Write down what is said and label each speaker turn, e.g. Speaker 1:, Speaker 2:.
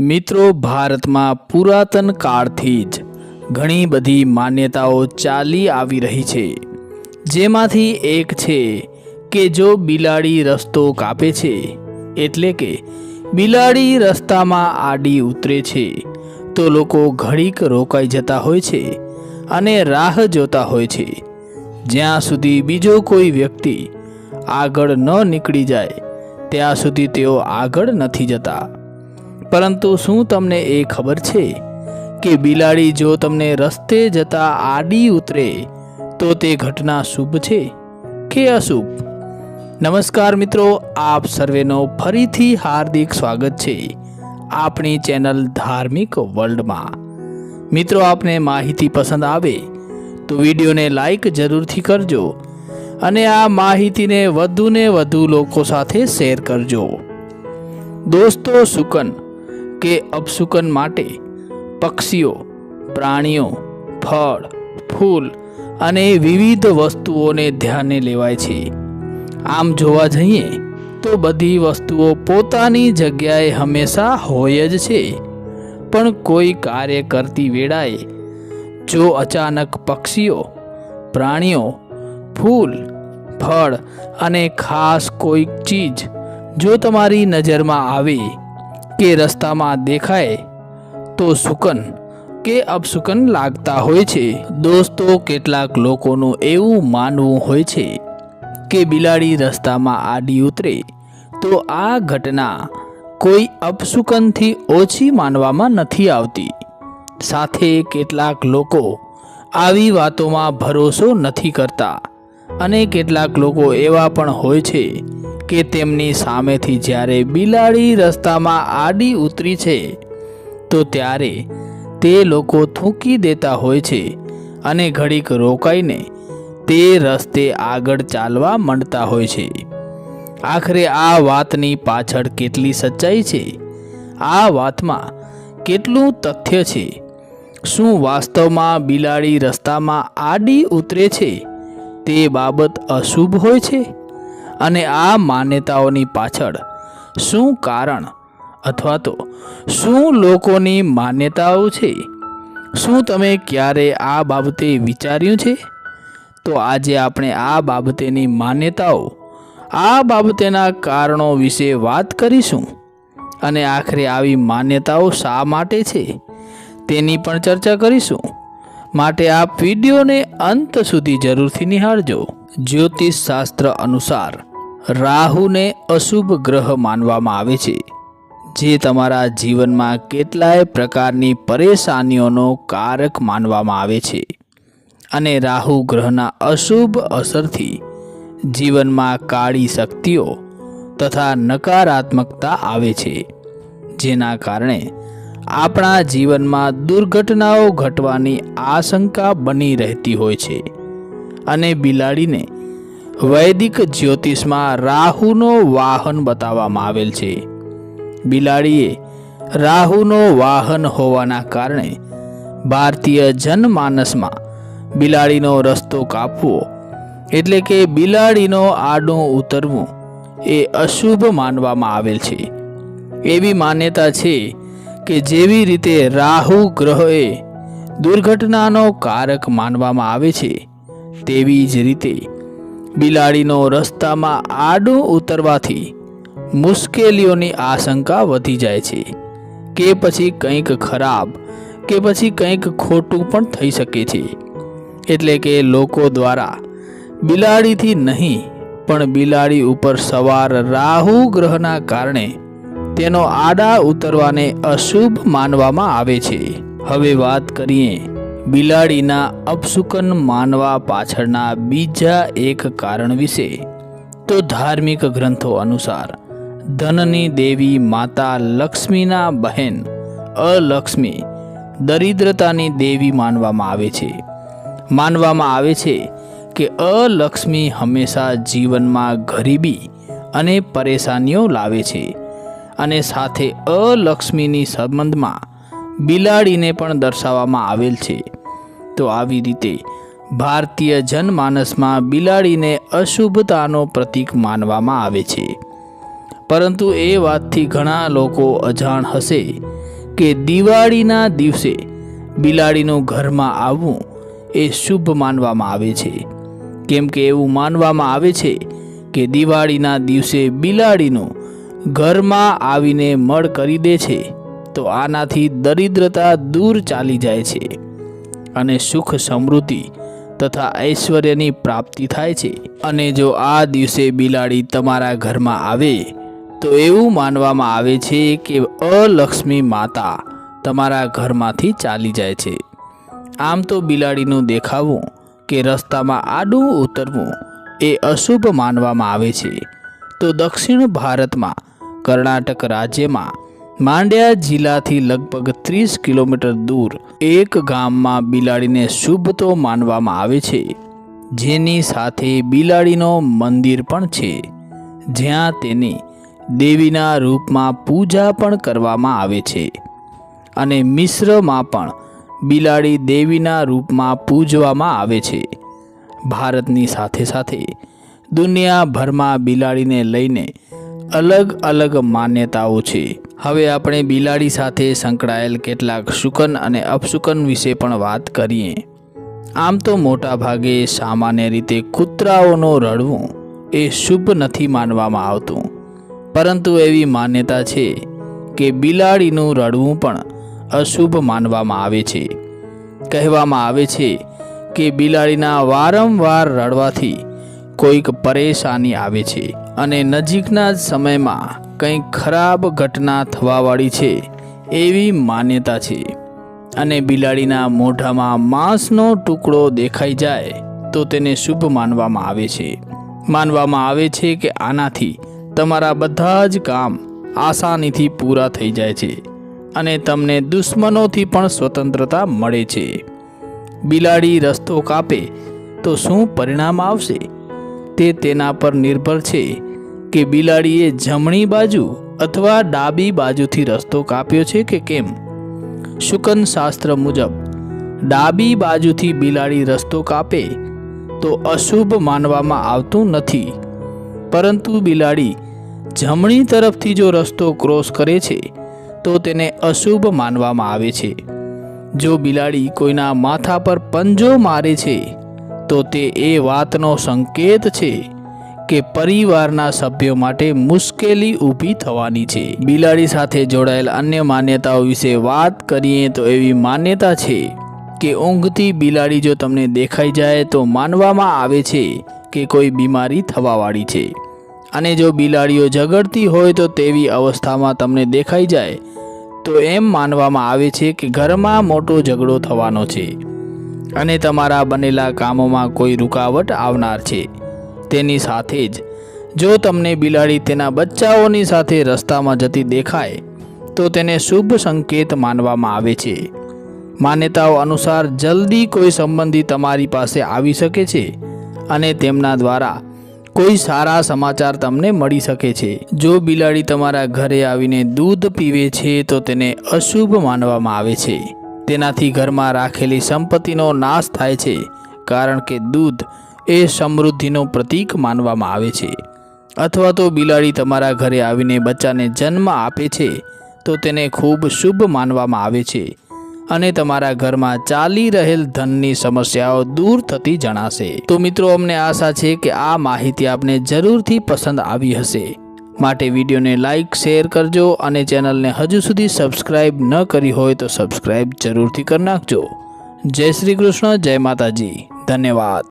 Speaker 1: મિત્રો, ભારતમાં પુરાતન કાળથી જ ઘણી બધી માન્યતાઓ ચાલી આવી રહી છે. જેમાંથી એક છે કે જો બિલાડી રસ્તો કાપે છે, એટલે કે બિલાડી રસ્તામાં આડી ઉતરે છે, તો લોકો ઘડીક રોકાઈ જતા હોય છે અને રાહ જોતા હોય છે. જ્યાં સુધી બીજો કોઈ વ્યક્તિ આગળ ન નીકળી જાય, ત્યાં સુધી તેઓ આગળ નથી જતા. પરંતુ શું તમને એ ખબર છે કે બિલાડી જો તમને રસ્તે જતા આડી ઉતરે, તો તે ઘટના શુભ છે કે અશુભ? નમસ્કાર મિત્રો, આપ સર્વેનો ફરીથી હાર્દિક સ્વાગત છે આપણી ચેનલ ધાર્મિક વર્લ્ડમાં. મિત્રો, આપને માહિતી પસંદ આવે, તો વિડીયોને લાઈક જરૂરથી કરજો અને આ માહિતીને વધુને વધુ લોકો સાથે શેર કરજો. દોસ્તો શુકન કે અપશુકન માટે પક્ષીઓ, પ્રાણીઓ, ફળ, ફૂલ અને વિવિધ વસ્તુઓને ધ્યાને લેવાય છે. આમ જોવા જઈએ તો બધી વસ્તુઓ પોતાની જગ્યાએ હંમેશા હોય જ છે. પણ કોઈ કાર્ય કરતી વેળાએ જો અચાનક પક્ષીઓ, પ્રાણીઓ, ફૂલ, ફળ અને ખાસ કોઈક ચીજ જો તમારી નજરમાં આવે કે રસ્તામાં દેખાય તો સુકન કે અપશુકન લાગતા હોય છે. દોસ્તો, કેટલાક લોકોનું એવું માનવું હોય છે કે બિલાડી રસ્તામાં આડી ઉતરે તો આ ઘટના કોઈ અપસુકનથી ઓછી માનવામાં નથી આવતી. સાથે કેટલાક લોકો આવી વાતોમાં ભરોસો નથી કરતા અને કેટલાક લોકો એવા પણ હોય છે કે તેમની સામેથી જ્યારે બિલાડી રસ્તામાં આડી ઉતરી છે, તો ત્યારે તે લોકો થૂંકી દેતા હોય છે અને ઘડીક રોકાઈને તે રસ્તે આગળ ચાલવા માંડતા હોય છે. આખરે આ વાતની પાછળ કેટલી સચ્ચાઈ છે? આ વાતમાં કેટલું તથ્ય છે? શું વાસ્તવમાં બિલાડી રસ્તામાં આડી ઉતરે છે? તે બાબત અશુભ હોય છે? અને આ માન્યતાઓની પાછળ શું કારણ અથવા તો શું લોકોની માન્યતાઓ છે? શું તમે ક્યારે આ બાબતે વિચાર્યું છે? તો આજે આપણે આ બાબતેની માન્યતાઓ, આ બાબતેના કારણો વિશે વાત કરીશું. અને આખરે આવી માન્યતાઓ શા માટે છે? તેની પણ ચર્ચા કરીશું. માટે આ વિડીયોને અંત સુધી જરૂરથી નિહાળજો. જ્યોતિષ શાસ્ત્ર અનુસાર રાહુને અશુભ ગ્રહ માનવામાં આવે છે, જે તમારા જીવનમાં કેટલાય પ્રકારની પરેશાનીઓનો કારક માનવામાં આવે છે. અને રાહુ ગ્રહના અશુભ અસરથી જીવનમાં કાળી શક્તિઓ તથા નકારાત્મકતા આવે છે, જેના કારણે આપણા જીવનમાં દુર્ઘટનાઓ ઘટવાની આશંકા બની રહેતી હોય છે. અને બિલાડીને વૈદિક જ્યોતિષમાં રાહુનો વાહન બતાવવામાં આવેલ છે. બિલાડીએ રાહુનો વાહન હોવાના કારણે ભારતીય જનમાનસમાં બિલાડીનો રસ્તો કાપવો એટલે કે બિલાડીનો આડું ઉતરવું એ અશુભ માનવામાં આવેલ છે. એવી માન્યતા છે કે જેવી રીતે રાહુ ગ્રહએ દુર્ઘટનાનો કારક માનવામાં આવે છે, તેવી જ રીતે બિલાડીનો રસ્તામાં આડું ઉતરવાથી મુશ્કેલીઓની આશંકા વધી જાય છે. કે પછી કંઈક ખરાબ, કે પછી કંઈક ખોટું પણ થઈ શકે છે. એટલે કે લોકો દ્વારા બિલાડીથી નહીં, પણ બિલાડી ઉપર સવાર રાહુ ગ્રહના કારણે તેનો આડા ઉતરવાને અશુભ માનવામાં આવે છે. હવે વાત કરીએ બિલાડીના અપશુકન માનવા પાછળના બીજા એક કારણ વિશે. તો ધાર્મિક ગ્રંથો અનુસાર, ધનની દેવી માતા લક્ષ્મીના બહેન અલક્ષ્મી દરિદ્રતાની દેવી માનવામાં આવે છે. માનવામાં આવે છે કે અલક્ષ્મી હંમેશા જીવનમાં ગરીબી અને પરેશાનીઓ લાવે છે અને સાથે અલક્ષ્મીની સંબંધમાં બિલાડીને પણ દર્શાવવામાં આવેલ છે. તો આવી રીતે ભારતીય જનમાનસમાં બિલાડીને અશુભતાનો પ્રતીક માનવામાં આવે છે. પરંતુ એ વાતથી ઘણા લોકો અજાણ હશે કે દિવાળીના દિવસે બિલાડીનું ઘરમાં આવવું એ શુભ માનવામાં આવે છે. કેમ કે એવું માનવામાં આવે છે કે દિવાળીના દિવસે બિલાડીનું ઘરમાં આવીને મળ કરી દે છે, તો આનાથી દરિદ્રતા દૂર ચાલી જાય છે. અને સુખ સમૃદ્ધિ તથા ઐશ્વર્યની પ્રાપ્તિ થાય છે. અને જો આ દિવસે બિલાડી તમારા ઘરમાં આવે, તો એવું માનવામાં આવે છે કે અલક્ષ્મી માતા તમારા ઘરમાંથી ચાલી જાય છે. આમ તો બિલાડીનું દેખાવું કે રસ્તામાં આડું ઉતરવું એ અશુભ માનવામાં આવે છે. તો દક્ષિણ ભારતમાં કર્ણાટક રાજ્યમાં માંડ્યા જિલ્લાથી લગભગ ત્રીસ કિલોમીટર દૂર એક ગામમાં બિલાડીને શુભ તો માનવામાં આવે છે. જેની સાથે બિલાડીનો મંદિર પણ છે. જ્યાં તેની દેવીના રૂપમાં પૂજા પણ કરવામાં આવે છે. અને મિશ્રમાં પણ બિલાડી દેવીના રૂપમાં પૂજવામાં આવે છે. ભારતની સાથે સાથે દુનિયાભરમાં બિલાડીને લઈને અલગ અલગ માન્યતાઓ છે. હવે આપણે બિલાડી સાથે સંકળાયેલ કેટલાક શુકન અને અપશુકન વિશે પણ વાત કરીએ. આમ તો મોટા ભાગે સામાન્ય રીતે કૂતરાઓનો રડવું એ શુભ નથી માનવામાં આવતું. પરંતુ એવી માન્યતા છે કે બિલાડીનું રડવું પણ અશુભ માનવામાં આવે છે. કહેવામાં આવે છે કે બિલાડીના વારંવાર રડવાથી કોઈક પરેશાની આવે છે. અને નજીકના જ સમયમાં કંઈક ખરાબ ઘટના થવાવાળી છે એવી માન્યતા છે. અને બિલાડીના મોઢામાં માંસનો ટુકડો દેખાઈ જાય તો તેને શુભ માનવામાં આવે છે. માનવામાં આવે છે કે આનાથી તમારા બધા જ કામ આસાનીથી પૂરા થઈ જાય છે અને તમને દુશ્મનોથી પણ સ્વતંત્રતા મળે છે. બિલાડી રસ્તો કાપે તો શું પરિણામ આવશે? તે તેના પર નિર્ભર છે કે બિલાડીએ જમણી બાજુ અથવા ડાબી બાજુથી રસ્તો કાપ્યો છે કે કેમ? શુકન શાસ્ત્ર મુજબ, ડાબી બાજુથી બિલાડી રસ્તો કાપે તો અશુભ માનવામાં આવતું નથી. પરંતુ બિલાડી જમણી તરફથી જો રસ્તો ક્રોસ કરે છે, તો તેને અશુભ માનવામાં આવે છે. જો બિલાડી કોઈના માથા પર પંજો મારે છે, તો તે એ વાતનો સંકેત છે કે પરિવારના સભ્યો માટે મુશ્કેલી ઊભી થવાની છે. બિલાડી સાથે જોડાયેલ અન્ય માન્યતાઓ વિશે વાત કરીએ તો એવી માન્યતા છે કે ઊંઘથી બિલાડી જો તમને દેખાઈ જાય તો માનવામાં આવે છે કે કોઈ બીમારી થવાવાળી છે. અને જો બિલાડીઓ ઝઘડતી હોય તો તેવી અવસ્થામાં તમને દેખાઈ જાય તો એમ માનવામાં આવે છે કે ઘરમાં મોટો ઝઘડો થવાનો છે અને તમારા બનેલા કામોમાં કોઈ રૂકાવટ આવનાર છે. તેની સાથે જ. જો તમને બિલાડી તેના બચ્ચાઓની સાથે રસ્તામાં જતી દેખાય, તો તેને શુભ સંકેત માનવામાં આવે છે. માન્યતાઓ અનુસાર જલ્દી કોઈ સંબંધી તમારી પાસે આવી શકે છે અને તેમના દ્વારા કોઈ સારા સમાચાર તમને મળી શકે છે. જો બિલાડી તમારા ઘરે આવીને દૂધ પીવે છે, તો તેને અશુભ માનવામાં આવે છે. તેનાથી ઘરમાં રાખેલી સંપત્તિનો નાશ થાય છે, કારણ કે દૂધ એ સમૃદ્ધિનો પ્રતીક માનવામાં આવે છે. અથવા તો બિલાડી તમારા ઘરે આવીને બચ્ચાને જન્મ આપે છે, તો તેને ખૂબ શુભ માનવામાં આવે છે. અને તમારા ઘરમાં ચાલી રહેલ ધનની સમસ્યાઓ દૂર થતી જણાશે. તો મિત્રો, અમને આશા છે કે આ માહિતી આપને જરૂરથી પસંદ આવી હશે. માટે વિડીયોને લાઇક શેર કરજો અને ચેનલને હજુ સુધી સબસ્ક્રાઇબ ન કરી હોય તો સબસ્ક્રાઇબ જરૂરથી કરી નાખજો. જય શ્રી કૃષ્ણ, જય માતાજી. ધન્યવાદ.